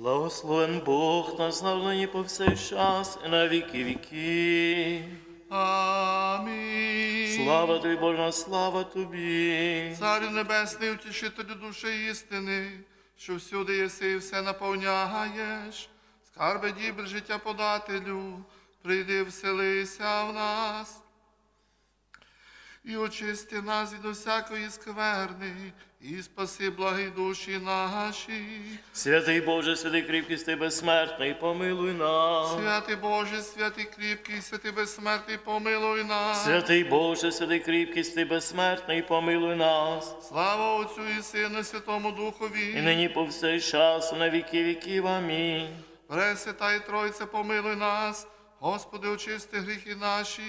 Благословен Бог нас нині по всей час і на віки віки. Амінь. Слава тобі, Божа, слава тобі. Царю Небесний, утішителю душі істини, що всюди єси і все наповняєш, скарби дібр життя подателю, прийди вселися в нас. І очисти нас від усякої скверни, і спаси благі душі наші. Святий Боже, святий кріпкість ти безсмертний, помилуй нас. Святий Боже, святий кріпкий, святий безсмертний, помилуй нас. Святий Боже, святий кріпкість ти безсмертний, помилуй нас. Слава Отцю і Сину, Святому Духові. І нині по всей час, і на віки віків. Амінь. Пресвята і Тройце, помилуй нас, Господи, очисти гріхи наші,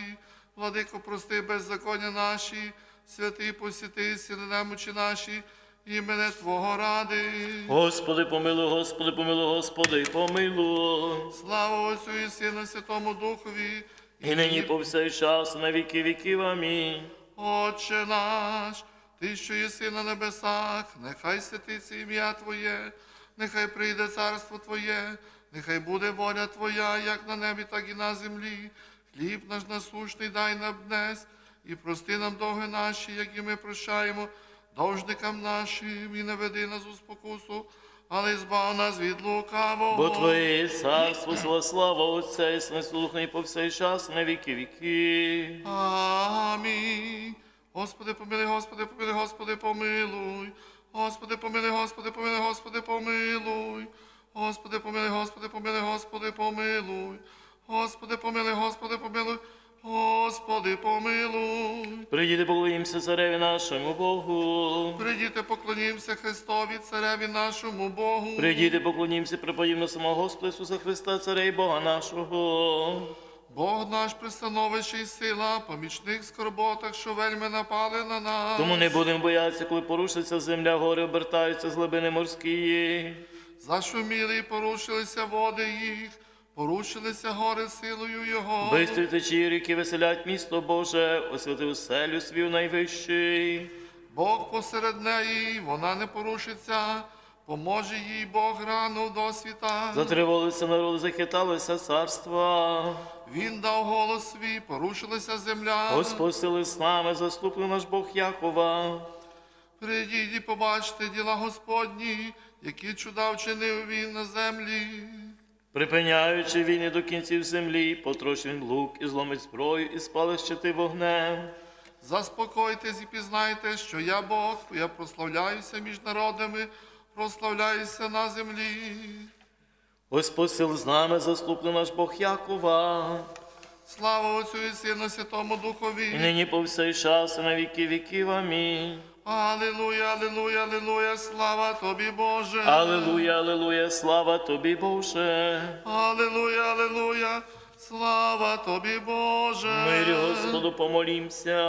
владико, прости беззаконня наші, святий посіти, сіли немочі наші, імене Твого ради. Господи, помилуй, Господи, помилуй, Господи, помилуй. Слава Отцю і Сину, Святому Духові, І нині по всей час, на віки віків. Амінь. Отче наш, Ти, що єси на небесах, нехай святиться ім'я Твоє, нехай прийде царство Твоє, нехай буде воля Твоя, як на небі, так і на землі. Хліб наш насущний дай нам днес, і прости нам довги наші, як і ми прощаємо должникам нашим, і не веди нас у спокусу, але збав нас від лукавого. Бо Твоє царство, сила, слава Отця і слухай по всей час, на віки віки. Амінь. Господи, помилуй, Господи, помилуй, Господи, помилуй. Господи, помилуй, Господи, помилуй, Господи, помилуй. Господи, помилуй, Господи, помилуй, Господи, помилуй. Господи, помилуй, Господи, помилуй. Господи, помилуй. Прийдіте, поклонимося цареві нашому Богу. Прийдіте, поклонімося Христові, Цареві нашому Богу. Прийдіте, поклонімося, припадімо самого Господа Ісуса Христа, Царя і Бога нашого. Бог наш пристановище і сила, помічник в скорботах, що вельми напали на нас. Тому не будемо боятися, коли порушиться земля, гори обертаються з глибини морської. Зашуміли і порушилися води їх, порушилися гори силою Його. Бистрі течії ріки веселять місто Боже, освятив селю свій найвищий. Бог посеред неї, вона не порушиться, поможе їй Бог рану до світа. Затривалися народи, захиталися царства. Він дав голос свій, порушилася земля. Господь сили з нами, заступив наш Бог Якова. Прийдіть і побачте діла Господні, які чуда вчинив він на землі. Припиняючи війни до кінців землі, потрощ він лук і зломить зброю, і спали щити вогнем. Заспокойтесь і пізнайте, що я Бог, я прославляюся між народами, прославляюся на землі. Господь сил з нами, заступний наш Бог Якова. Слава Отцю і Сину, Святому І Духові. нині по всей час, і на віки віків. Амінь. Алілуя, алілуя, алілуя, слава тобі, Боже. Аллилуйя, аллилуйя, слава тобі, Боже. Алілуя, алілуя, слава тобі, Боже. Мирі Господу помолімся.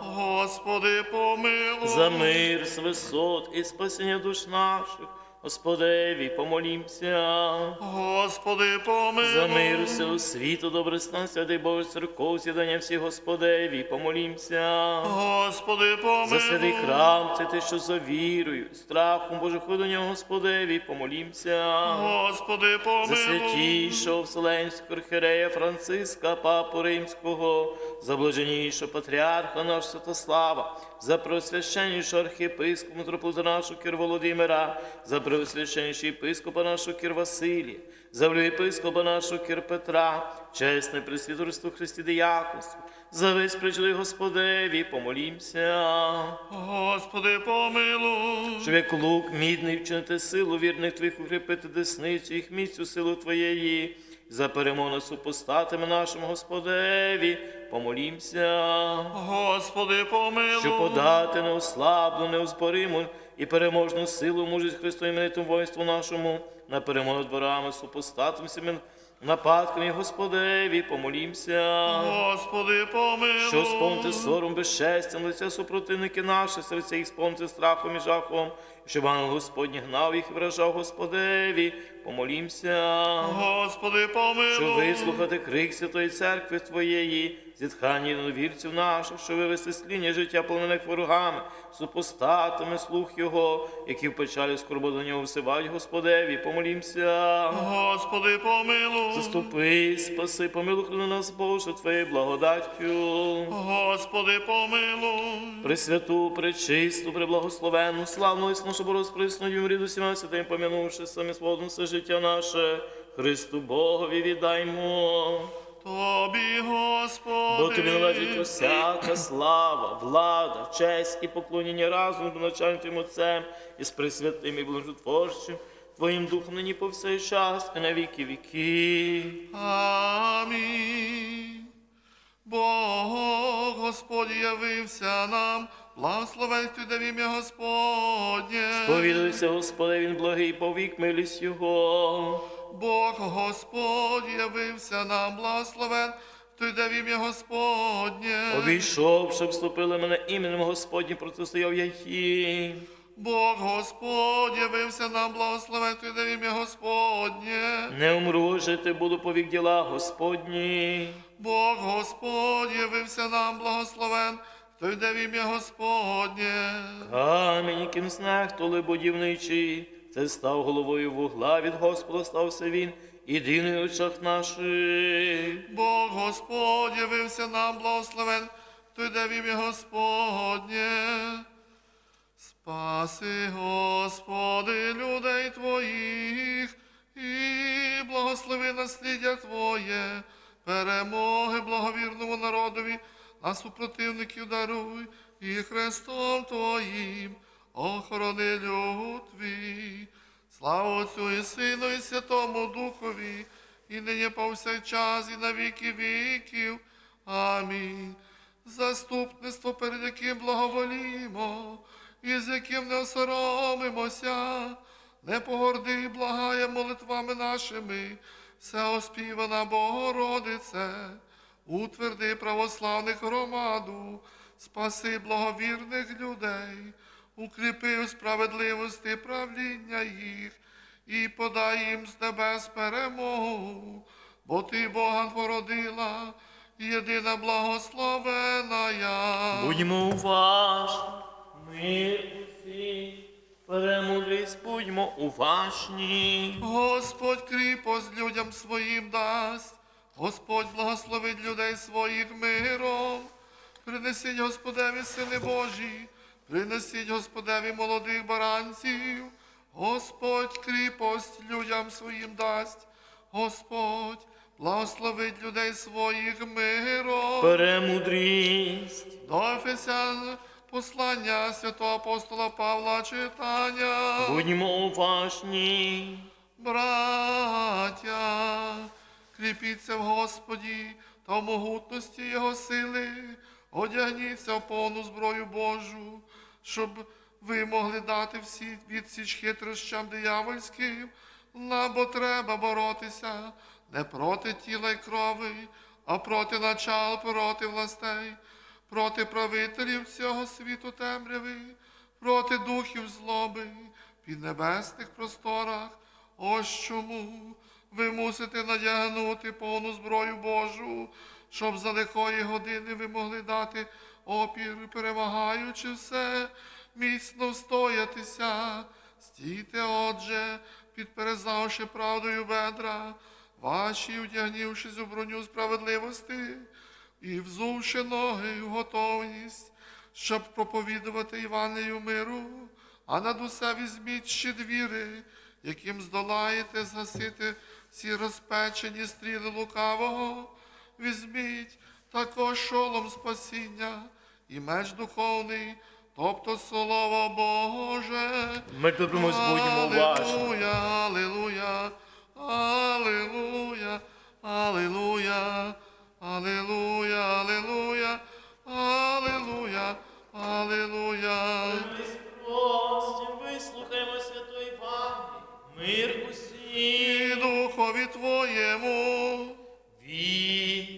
Господи, помилуй. За мир з висот і спасіння душ наших. Господеві, помолімся. Господи, помилуй. За мир всього світу, добре стан, святий Боже, церков, з'єднання всіх Господеві, помолімся. Господи, помилуй. За святий храм, це те, що за вірою, страхом Боже, до нього Господеві, помолімся. Господи, За святішого Вселенського архірея Франциска, Папу Римського, за блаженнішого патріарха наш Святослава, за преосвященнішого архієпископа митрополита нашого Кир Володимира, за преосвященнішого єпископа нашого Кир Василія, за єпископа нашого Кир Петра, чесне пресвітерство Христі Діяконство, за весь причли Господеві, помолімся. Господи, помилуй. Щоб як лук мідний вчинити силу вірних твоїх укріпити десницю їх місцю силу Твоєї, за перемогу супостатами нашому Господеві, помолімся, Господи, помилуй. щоб подати неослабну, неозбориму і переможну силу мужість Христу іменитому воїнству нашому, на перемогу над ворами, супостатами всіми нападками Господеві, помолімся. Господи, помилуй. Що сповнити сором безчестям лиця супротивники наші, серця їх сповнити страхом і жахом, щоб ангел Господній гнав їх і вражав Господеві. Помолімся. Господи, Щоб помилуй. вислухати крик Святої Церкви Твоєї, зітхання новірців наших, щоб вивести сління життя полонених ворогами, супостатами слух Його, які в печалі скорбо до нього всивають Господеві, помолімся. Господи, помилуй. Заступи, спаси, помилуй храни нас, Боже, Твоєю благодаттю. Господи, помилуй. Пресвяту, пречисту, преблагословенну, славну і нашу борозприсну вмріду всіма святим, помянувши самі свободно все життя наше, Христу Богові віддаймо. Тобі, Господи. Бо тобі належить усяка слава, влада, честь і поклоніння разом до начальним Отцем і з пресвятим і Блажотворчим, Твоїм Духом нині повсякчас і на віки віки. Амінь. Господь явився нам, благословен в ім'я Господнє. Повідуйся, Господи, він благий, повік милість Його. Бог Господь явився нам, благословен ти в ім'я Господнє. Обійшов, щоб вступили мене іменем Господнім, протистояв я їм. Бог Господь явився нам, благословен ти в ім'я Господнє. Не умру, жити буду повік діла Господні. Бог Господь явився нам, благословен той де в ім'я Господнє. Камінь, яким снег толи будівничий, це став головою вугла, від Господа стався він, і дивний в очах наших. Бог Господь явився нам, благословен, той де в ім'я Господнє. Спаси, Господи, людей Твоїх, і благослови насліддя Твоє, перемоги благовірному народові, на супротивників даруй, і Христом Твоїм охорони люд Твій. Слава Отцю і Сину, і Святому Духові, і нині повсякчас, і на віки віків. Амінь. Заступництво, перед яким благоволімо, і з яким не осоромимося, не погорди, благає молитвами нашими, все оспівана Богородице, утверди православних громаду, спаси благовірних людей, укріпи у справедливості правління їх і подай їм з небес перемогу, бо ти Бога породила, єдина благословена я. Будьмо уважні, ми перемудрість, будьмо уважні. Господь кріпость людям своїм дасть, Господь благословить людей своїх миром. Принесіть Господеві сини Божі, принесіть Господеві молодих баранців, Господь кріпость людям своїм дасть, Господь благословить людей своїх миром. Перемудрість. До Ефесян послання святого апостола Павла читання. Будьмо уважні. Браття, кріпіться в Господі та в могутності Його сили, одягніться в повну зброю Божу, щоб ви могли дати всі відсіч хитрощам диявольським, нам бо треба боротися не проти тіла й крови, а проти начал, проти властей, проти правителів цього світу темряви, проти духів злоби, під небесних просторах. Ось чому ви мусите надягнути повну зброю Божу, щоб за лихої години ви могли дати опір, перемагаючи все, міцно встоятися. Стійте, отже, підперезавши правдою бедра, ваші, вдягнівшись у броню справедливості і взувши ноги в готовність, щоб проповідувати Іванею миру, а над усе візьміть щедвіри, яким здолаєте згасити всі розпечені стріли лукавого, візьміть також шолом спасіння і меч духовний, тобто слово Боже. Ми добремось, будьмо уважні. Аллилуйя, аллилуйя, аллилуйя, аллилуйя, аллилуйя, аллилуйя, аллилуйя. Вислухаймо святої Івангелії. Мир усім. І духові Твоєму. Від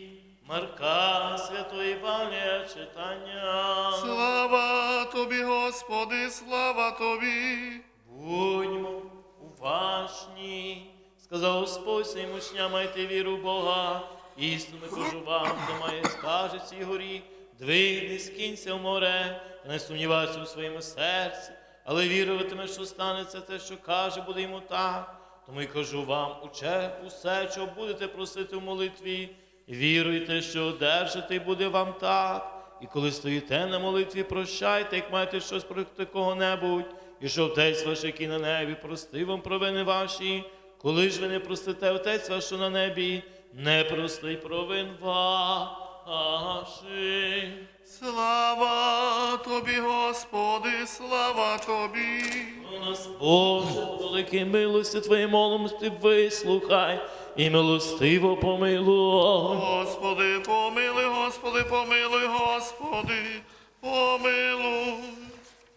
Марка Святої Івангелія читання. Слава Тобі, Господи, слава Тобі. Будьмо уважні, сказав Господь своїм учням, майте віру Бога. Істину кажу вам, хто має скаже цій горі, двигни, скинься в море, не сумнівайся у своєму серці, але віруватиме, що станеться те, що каже, буде йому так. Тому й кажу вам, уче усе, що будете просити в молитві, віруйте, що одержите, і буде вам так. І коли стоїте на молитві, прощайте, як маєте щось проти кого-небудь, і що Отець ваш, який на небі, простив вам провини ваші. Коли ж ви не простите Отець ваш, що на небі, не простить провин ваших. Слава Тобі, Господи, слава Тобі. Нас, Боже, великій милості Твоєї молимості вислухай і милостиво помилуй. Господи, помилуй, Господи, помилуй, Господи, помилуй.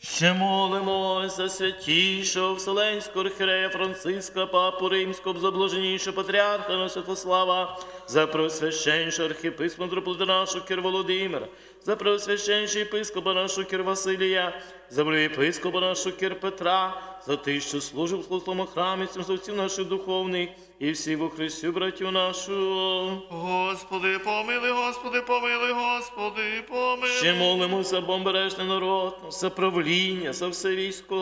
Ще молимось за святішого Вселенського архірея Франциска, папу Римського, заблаженішого патріарха на Святослава, за просвященшого архіпископа митрополита нашого Кир Володимира, за преосвященнішого єпископа нашого Кир Василія, за єпископа нашого Кир Петра, за тих, що служив в Словому храмі, цим за отців наших духовних, і всі во Христі, братю нашу. Господи, помилуй, Господи, помилуй, Господи, помили. Ще молимося за бомбережний народ, за правління, за все військо.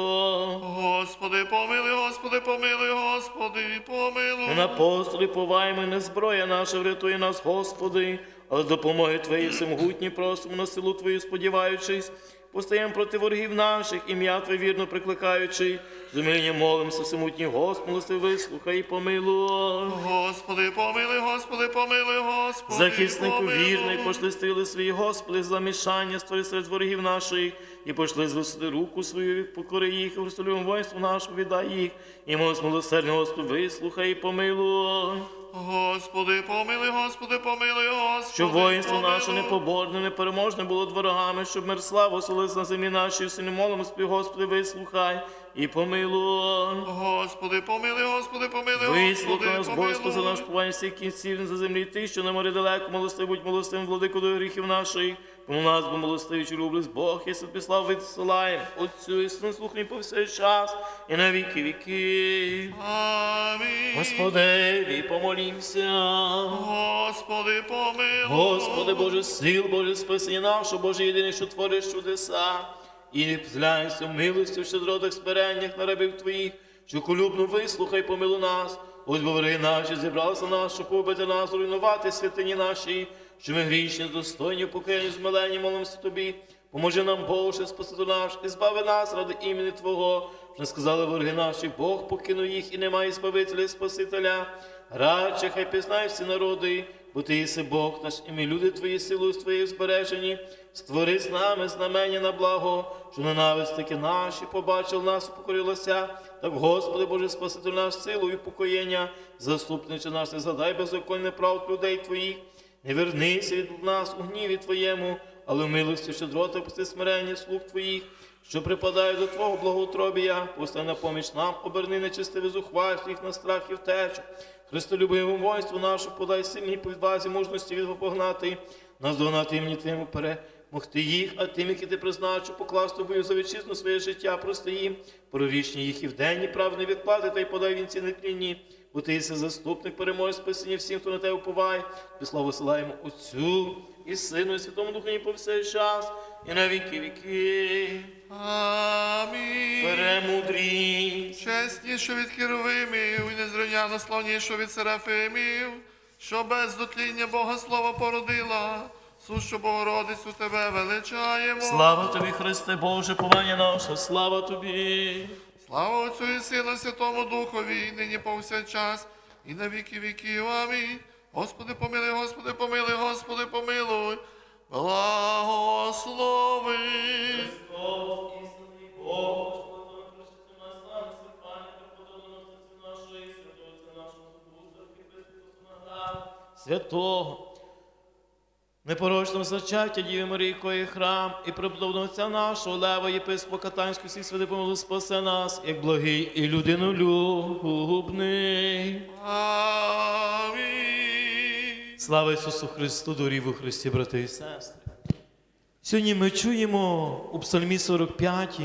Господи, помилуй, Господи, помилуй, Господи, помилуй. На апостолі поваємо, не зброя наша врятує нас, Господи, але допомоги Твої всемогутні просимо на силу Твою, сподіваючись, постаємо проти ворогів наших, ім'я Твоє вірно прикликаючи, з умилінням молимося, всемутній Господи, милости вислухай і помилуй. Господи, помилуй, Господи, помилуй, Господи. Захиснику помилуй. вірний, пошли стріли свої, Господи, замішання створи серед ворогів наших, і пошли звисити руку свою, покори їх, і Христолюбом воїнству нашому віддай їх, і милосердний, Господи, вислухай і помилуй. Господи, помилуй, Господи, помилуй, Господи. Щоб воїнство наше непоборне, непереможне було ворогами, щоб мир слава оселилась на землі нашій, сині молимо спів, Господи, вислухай і помилуй. Господи, помилуй, Господи, помилуй, Вислухай нас, Господи, наш повань всіх кінців за землі, ти, що на морі далеко, милостив, будь милостивим, владико до гріхів наших. Тому нас, бо милостивий, чи люблю Бог, і святпіслав відсилаєм. Отцю і сину слухай по всей час, і на віки віки. Амінь. Господеві, помолімся. Господи, помилуй. Господи Боже, сил, Боже, спасіння наше, Боже, єдиний, що твориш чудеса, і не зглянься в милості, в щедротах, смиреннях на рабів Твоїх, що колюбно вислухай, помилуй нас. Ось бо наші зібралися нас, щоб побити нас, руйнувати святині наші, що ми грішні, достойні, покаянні, змилені, молимося Тобі. Поможи нам, Боже, спасити наш, і збави нас ради імені Твого. Вже сказали вороги наші, Бог покинув їх і немає Збавителя і Спасителя. Радше, хай пізнають всі народи, бо ти єси Бог наш, і ми люди твої силою твоєю збережені. Створи з нами знамення на благо, що ненавистики наші побачили нас, покорилося. Так, Господи Боже, Спаситель наш силу і покоєння, заступниче наш, не згадай беззаконне прав людей Твоїх. Не вернися від нас у гніві Твоєму, але в милості щедроти пусти смирення слуг Твоїх, що припадає до Твого благоутробія, пустай на поміч нам, оберни нечистиві зухвальств їх на страх і втечу. Христолюбивому воїнству нашу подай сильній підвазі мужності від погнати, нас догнати імені Твоєму перемогти їх, а тим, які ти призначив, покласти бою за вітчизну своє життя, прости їм, прорічні їх і вдень, і правди відплати, та й подай вінці нетлінні. Бо ти єси заступник перемоги спасіння всім, хто на тебе уповає. Ти славу силаємо Отцю і Сину, і Святому Духу, і по всей час, і на віки віки. Амінь. Перемудріть. Чесніше від херовимів і незрівняно славніше від серафимів, що без дотління Бога Слова породила, сущу Богородицю тебе величаємо. Слава тобі, Христе Боже, повання наше, слава тобі. Слава Отцю і Сину, Святому Духові, і нині повсякчас, і на віки віків. Амінь. Господи, помилуй, Господи, помилуй, Господи, помилуй. Благослови. Христос, істинний Бог, Святого, непорочного зачаття Діви Марії, якої храм, і преподобного нашого Лева, єпископа Катанського, всіх святих помилуй, спасе нас, як благий і людинолюбний. Амінь. Слава Ісусу Христу, дорів у Христі, брати і сестри. Сьогодні ми чуємо у Псалмі 45,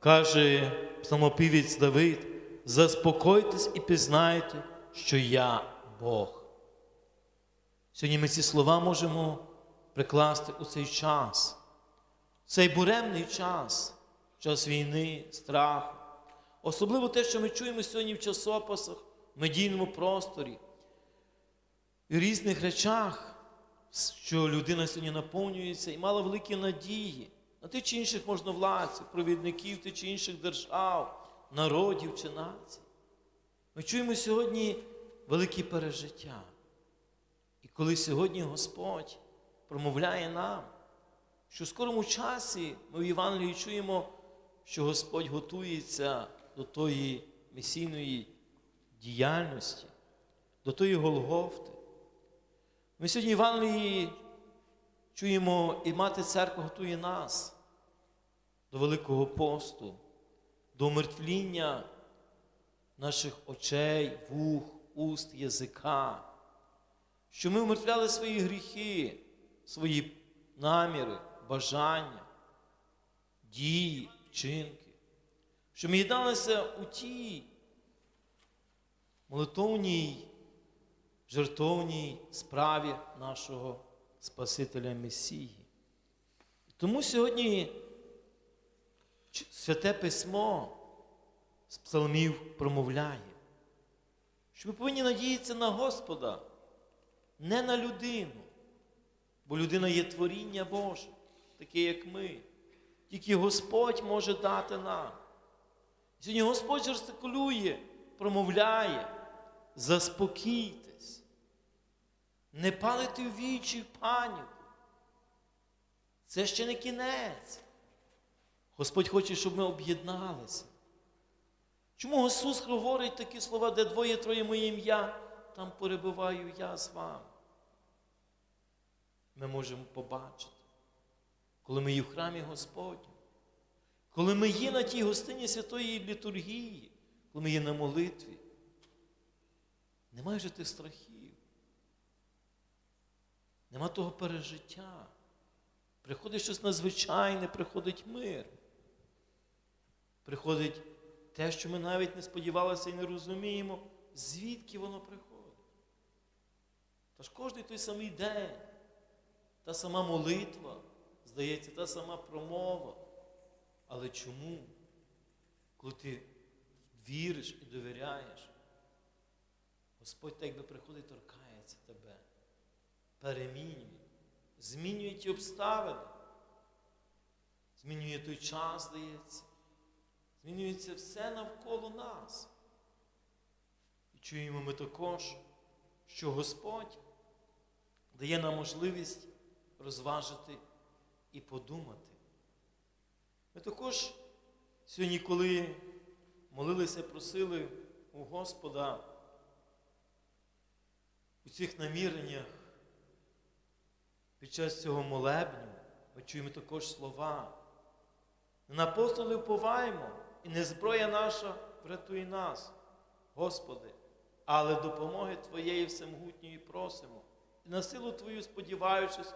каже псалмопівець Давид, заспокойтесь і пізнайте, що я Бог. Сьогодні ми ці слова можемо прикласти у цей час, цей буремний час, час війни, страху. Особливо те, що ми чуємо сьогодні в часописах, в медійному просторі, в різних речах, що людина сьогодні наповнюється і мала великі надії на тих чи інших можновладців, провідників тих чи інших держав, народів чи націй. Ми чуємо сьогодні великі пережиття. Коли сьогодні Господь промовляє нам, що в скорому часі ми в Євангелії чуємо, що Господь готується до тої місійної діяльності, до тої Голгофти. Ми сьогодні в Євангелії чуємо, і мати церква готує нас до Великого посту, до умертвління наших очей, вух, уст, язика, що ми умертвляли свої гріхи, свої наміри, бажання, дії, вчинки, що ми єдналися у тій молитовній, жертовній справі нашого Спасителя Месії. Тому сьогодні Святе Письмо з псалмів промовляє, що ми повинні надіятися на Господа, не на людину, бо людина є творіння Боже, таке, як ми. Тільки Господь може дати нам. Сьогодні Господь жестикулює, промовляє, заспокійтесь, не палити в вічі в паніку. Це ще не кінець. Господь хоче, щоб ми об'єдналися. Чому Ісус говорить такі слова, де двоє троє моє ім'я, там перебуваю я з вами? Ми можемо побачити, коли ми є в храмі Господньому, коли ми є на тій гостині святої літургії, коли ми є на молитві. Немає вже тих страхів. Нема того пережиття. Приходить щось надзвичайне, приходить мир. Приходить те, що ми навіть не сподівалися і не розуміємо, звідки воно приходить. Тож кожний той самий день, та сама молитва, здається, та сама промова. Але чому? Коли ти віриш і довіряєш, Господь так якби приходить, торкається тебе, перемінює, змінює ті обставини, змінює той час, здається, змінюється все навколо нас. І чуємо ми також, що Господь дає нам можливість розважити і подумати. Ми також сьогодні, коли молилися, просили у Господа у цих наміреннях під час цього молебню, ми чуємо також слова. На апостолів поваємо, і не зброя наша врятує нас, Господи, але допомоги Твоєї всемогутньої просимо. І на силу Твою, сподіваючись,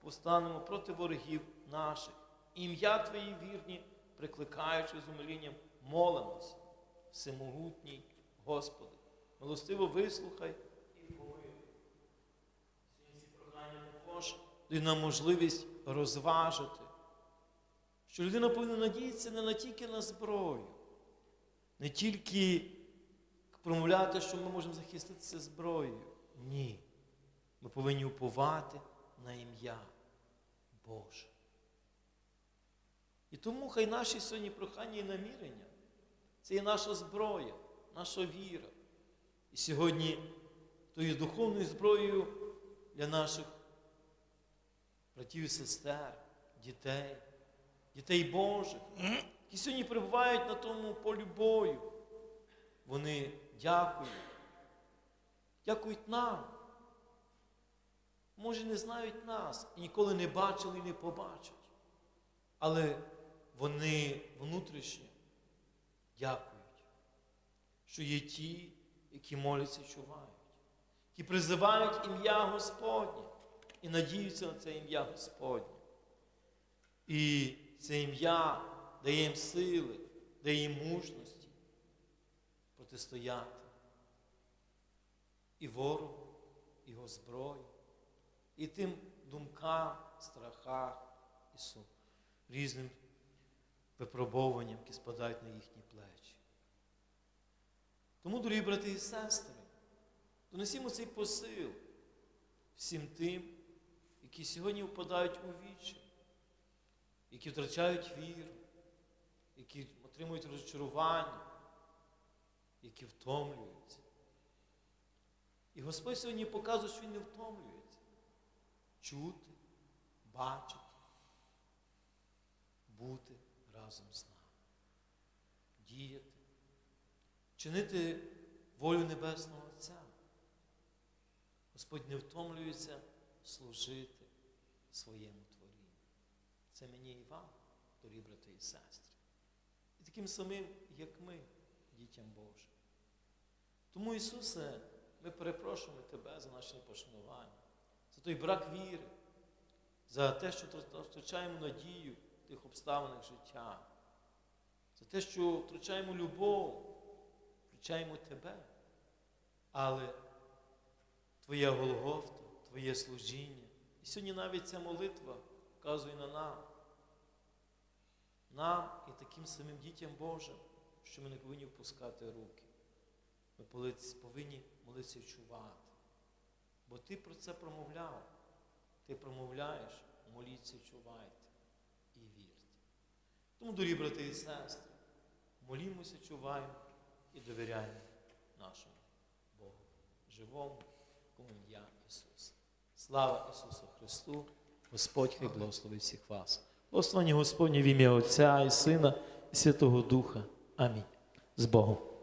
постанемо проти ворогів наших. Ім'я Твої вірні, прикликаючи з умилінням, молимося, всемогутній Господи. Милостиво вислухай і помилуй. Ці прохання також дають нам можливість розважити, що людина повинна надіятися не на тільки на зброю, не тільки промовляти, що ми можемо захиститися зброєю. Ні. Ми повинні уповати на ім'я Боже. І тому хай наші сьогодні прохання і намірення це є наша зброя, наша віра. І сьогодні тою духовною зброєю для наших братів і сестер, дітей, дітей Божих, які сьогодні перебувають на тому полі бою. Вони дякують. Дякують нам. Може, не знають нас і ніколи не бачили і не побачать. Але вони внутрішньо дякують, що є ті, які моляться і чувають, які призивають ім'я Господнє і надіються на це ім'я Господнє. І це ім'я дає їм сили, дає їм мужності протистояти і ворогу, і його зброї, і тим думкам, страхах і сум, різним випробовуванням, які спадають на їхні плечі. Тому, дорогі брати і сестри, донесімо цей посил всім тим, які сьогодні впадають у вічі, які втрачають віру, які отримують розчарування, які втомлюються. І Господь сьогодні показує, що Він не втомлюється. Чути, бачити, бути разом з нами, діяти, чинити волю Небесного Отця. Господь не втомлюється служити своєму творінню. Це мені і вам, дорогі брати і сестри. І таким самим, як ми, дітям Божим. Тому, Ісусе, ми перепрошуємо Тебе за наше непошанування, той брак віри, за те, що втрачаємо надію в тих обставинах життя, за те, що втрачаємо любов, втрачаємо Тебе. Але Твоя Голгофта, Твоє служіння. І сьогодні навіть ця молитва вказує на нам. Нам і таким самим дітям Божим, що ми не повинні впускати руки. Ми повинні молитися чувати. Бо ти про це промовляв. Ти промовляєш, моліться, чувайте і вірте. Тому, дорогі брати і сестри, молімося, чуваємо і довіряємо нашому Богу, живому, кому ім'я Ісуса. Слава Ісусу Христу! Господь хай благословить всіх вас. Благословення Господнє в ім'я Отця і Сина і Святого Духа. Амінь. З Богом.